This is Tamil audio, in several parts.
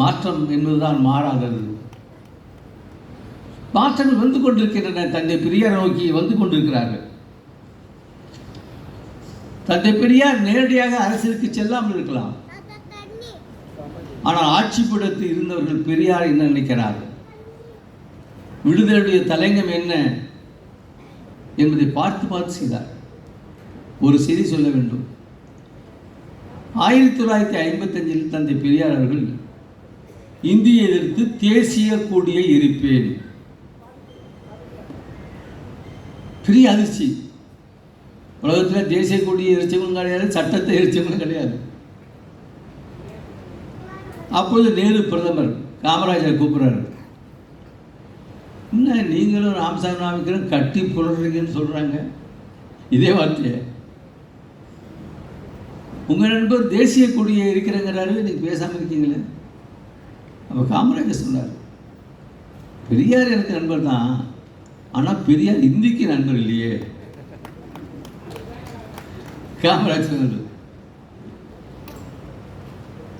மாற்றம் என்பதுதான் மாறாதது. மாற்றங்கள் வந்து கொண்டிருக்கின்றன. தந்தை பெரியார் நோக்கி வந்து கொண்டிருக்கிறார்கள். தந்தை பெரியார் நேரடியாக அரசியலுக்கு செல்லாமல் இருக்கலாம். ஆனால் ஆட்சி பீடத்தில் இருந்தவர்கள் பெரியார் என்ன நினைக்கிறார்கள்? விடுதலுடைய தலைங்கம் என்ன என்பதை பார்த்து பார்த்து செய்தார். ஒரு செய்தி சொல்ல வேண்டும். ஆயிரத்தி தொள்ளாயிரத்தி ஐம்பத்தஞ்சில் தந்தை பெரியார் அவர்கள் இந்தியை எதிர்த்து தேசிய கொடியை எரிப்பேன். பெரிய அதிர்ச்சி. உலகத்தில் தேசிய கொடியை எரிச்சவங்களும் கிடையாது சட்டத்தை எரிச்சவங்களும் கிடையாது. அப்போது நேரு பிரதமர் காமராஜர் கூப்பிட்றாரு. என்ன நீங்களும் ராமசாமி ராமிக்கரும் கட்டி புலறீங்கன்னு சொல்கிறாங்க இதே வார்த்தையை. உங்கள் நண்பர் தேசிய கொடியை இருக்கிறங்கிறாரு நீங்கள் பேசாமல் இருக்கீங்களே. அப்போ காமராஜர் சொன்னார் பெரியார் எனக்கு நண்பர் தான் ஆனால் பெரியார் இந்திக்கு நண்பர் இல்லையே. காமராஜர் சொன்னார்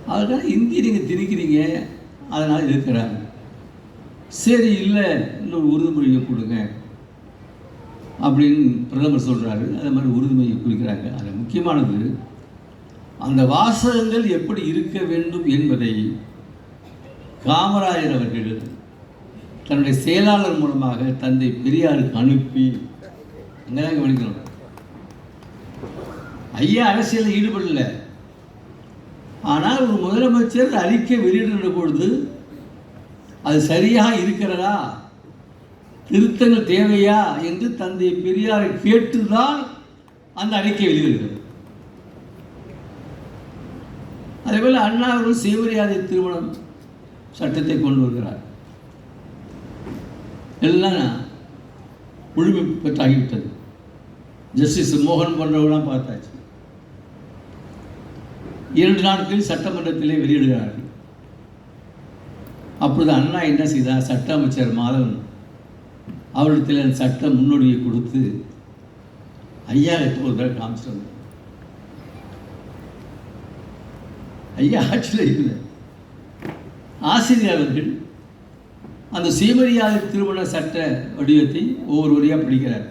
அதுக்காக இந்தி நீங்கள் திணிக்கிறீங்க அதனால் இருக்கிறாங்க சரி இல்லை இன்னொரு உறுதிமொழியை கொடுங்க அப்படின்னு பிரதமர் சொல்கிறாரு அதே மாதிரி உறுதிமொழியை குறிக்கிறாங்க. அதில் முக்கியமானது அந்த வாசகங்கள் எப்படி இருக்க வேண்டும் என்பதை காமராஜர் அவர்கள் தன்னுடைய செயலாளர் மூலமாக தந்தை பெரியாருக்கு அனுப்பி அங்கதான் கவனிக்கிறோம் ஐயா அரசியலில் ஈடுபடல. ஆனால் ஒரு முதலமைச்சர் அறிக்கை வெளியிடுகிற பொழுது அது சரியாக இருக்கிறதா? திருத்தங்கள் தேவையா? என்று தந்தை பெரியாரை கேட்டுதான் அந்த அறிக்கை வெளியிடுகிறது. அதேபோல் அண்ணா அவர்கள் சுயமரியாதை திருமணம் சட்டத்தை கொண்டு வருகிறார். எல்லாம் முழுமை பெற்றாகிவிட்டது. ஜஸ்டிஸ் மோகன் போன்றவர்களாம் பார்த்தாச்சு. இரண்டு நாட்களில் சட்டமன்றத்திலே வெளியிடுகிறார்கள். அப்பொழுது அண்ணா என்ன செய்தார்? சட்ட அமைச்சர் மாதவன் அவரிடத்தில் அந்த சட்ட முன்னோடியை கொடுத்து ஐயா கிட்ட ஒரு தடவை காமிச்சிட்டு ஐயா ஆட்சியில் இல்லை. ஆசிரியர் அவர்கள் அந்த சுயமரியாதை திருமண சட்ட வடிவத்தை ஒவ்வொரு வரியாக படிக்கிறார்.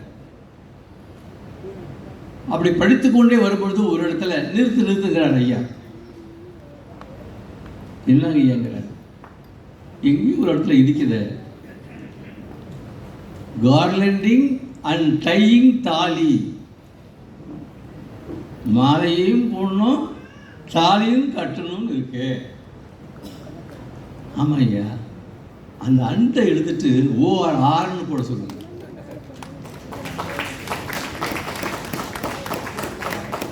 அப்படி படித்துக்கொண்டே வரும்பொழுது ஒரு இடத்துல நிறுத்து நிறுத்துகிறார் ஐயா. என்னங்க ஐயாங்கிறார். எங்கேயும் ஒரு இடத்துல இடிக்குது. கார்லண்டிங் அண்ட் டையிங் தாலி. மாலையையும் போடணும் தாலியும் கட்டணும்னு இருக்கு. ஆமாம் ஐயா அந்த அண்டை எடுத்துட்டு ஓஆர் ஆர்னு கூட சொல்லுங்க.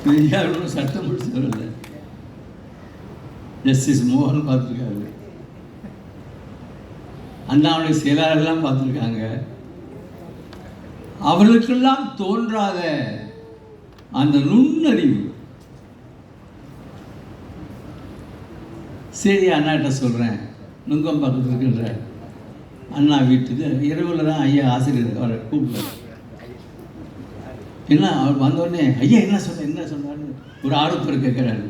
பெரியார் ஒன்றும் சட்டம் முடிச்சவரில்லை ஜஸ்டிஸ் மோகன் பார்த்துருக்காரு. அண்ணாவுடைய செயலாளர்கள்லாம் பார்த்துருக்காங்க. அவர்களுக்கெல்லாம் தோன்றாத அந்த நுண்ணறிவு. சரி அண்ணாட்ட சொல்கிறேன் நுங்கம் பக்கத்தில் இருக்கின்ற அண்ணா வீட்டுக்கு இரவில் தான் ஐயா ஆசிரியர் அவரை கூப்பிடுறாரு என்ன அவர் வந்தோடனே ஐயா என்ன சொன்ன என்ன சொன்னார்னு ஒரு ஆரோப்பர் கேட்குறாரு.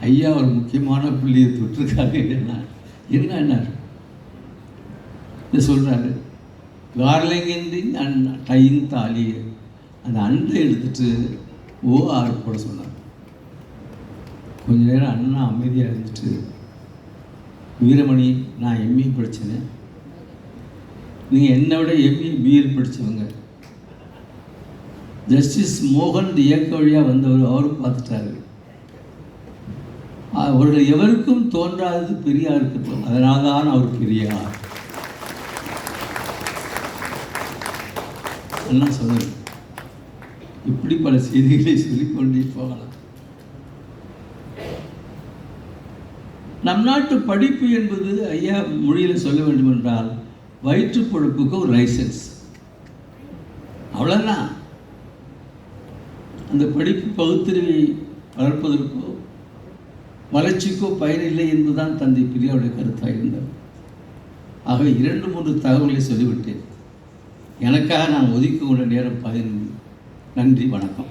ஐயா ஒரு முக்கியமான புள்ளியை தொட்டிருக்காரு என்ன என்ன என்ன? இது சொல்கிறாரு கார்லிங்கின் அண்ட் டைம் தாலி அந்த அண்டை எடுத்துட்டு ஓ ஆறு போட சொன்னார். கொஞ்ச நேரம் அண்ணா அமைதியாக இருந்துட்டு வீரமணி நான் எம்ஏ படித்தேன் நீங்கள் என்னை விட எம்ஏ பிஎல் படித்தவங்க ஜஸ்டிஸ் மோகன் இயக்க வழியாக வந்தவர் அவரும் பார்த்துட்டாரு. அவர்கள் எவருக்கும் தோன்றாதது பெரியாருக்கு தோணும் அதனால தான் அவர் பெரியார். என்ன சொன்னது இப்படி பல செய்திகளை சொல்லிக்கொண்டே போகலாம். நம் நாட்டு படிப்பு என்பது ஐயா மொழியில் சொல்ல வேண்டும் என்றால் வயிற்று பொழுப்புக்கு ஒரு லைசன்ஸ். அவ்வளோதான் அந்த படிப்பு பகுத்தறிவை வளர்ப்பதற்கோ வளர்ச்சிக்கோ பயனில்லை என்பதுதான் தந்தை பிரியாவுடைய கருத்தாக இருந்தது. ஆகவே இரண்டு மூன்று தகவல்களை சொல்லிவிட்டேன். எனக்காக நான் ஒதுக்கி கொண்ட நேரம் பதினைந்து நன்றி வணக்கம்.